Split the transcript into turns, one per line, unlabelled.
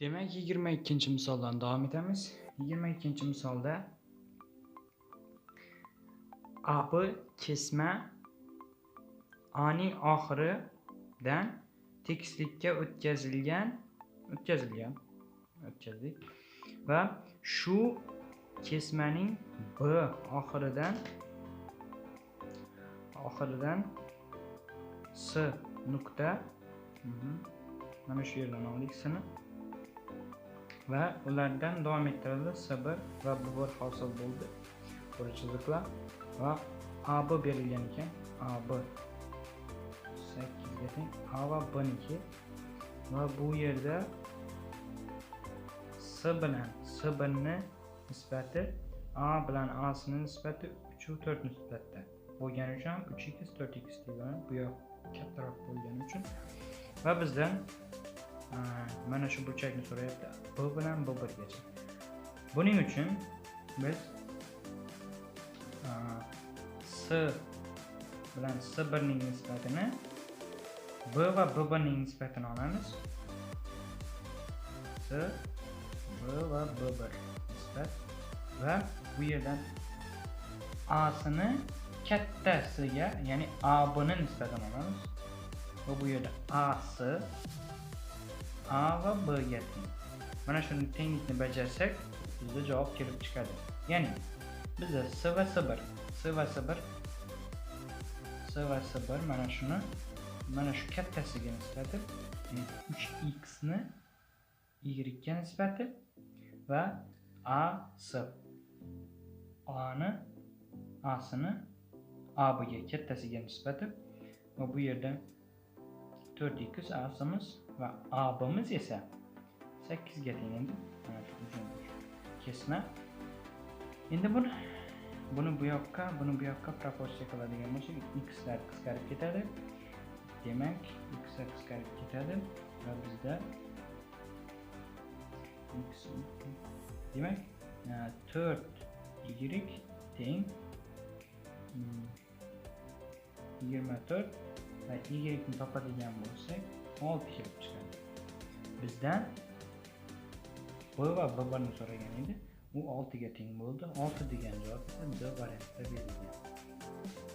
Demek 22. misoldan devam etamiz. 22. misolda abi kesma aning oxiridan tekislikka o'tkazilgan o'tkazilgan o'tkazdik va shu kesmaning b oxiridan oxiridan s nuqta mhm, mana shu yerdan oldik s'ni va ulardan davom ettirildi. S1 va b1 hosil bo'ldi. To'g'ri chiziqlar va ab berilgan ekan. Ab 8 ga teng a va b niki. Va bu yerda s bilan s1 ni nisbati a bilan a sini nisbati 3 va 4 nisbatda. Bo'lgani uchun ham 3x 4x degan bu yoq kattaroq bo'lgani uchun. Va bizdan mana shu burchakni so'rayapti. B bilan b birgacha. Buning uchun biz a, s bilan s birning nisbatini b va b birning nisbatini olamiz. S b va b bir nisbat va bu yerdan a'sini kattasiga ya'ni a bni nisbatan olamiz. Bu yerda a'si a va b ga teng mana shuni tenglikni bajarsak bizda javob kelib chiqadi. Ya'ni bizda s va s1 s va s1 s va s1 mana shuni mana shu kattasiga nisbatan 3x ni y ga nisbati va a s. A ni a'sini a bga kattasiga nisbati va bu yerda 4x a'simiz va a b'miz esa 8 ga teng endi mana shu ucundur kesma endi buni buni bu yoqqa buni bu yoqqa proporsiya qiladigan bo'lsak xlar qisqarib ketadi. Demak xlar qisqarib ketadi va bizda x demak 4 y teng mm, 24 va y ni topadigan bo'lsak 6 kelib chiqadi bizdan b va b birni so'ragan edi u 6 ga teng bo'ldi 6 degan javob d variantida berilgan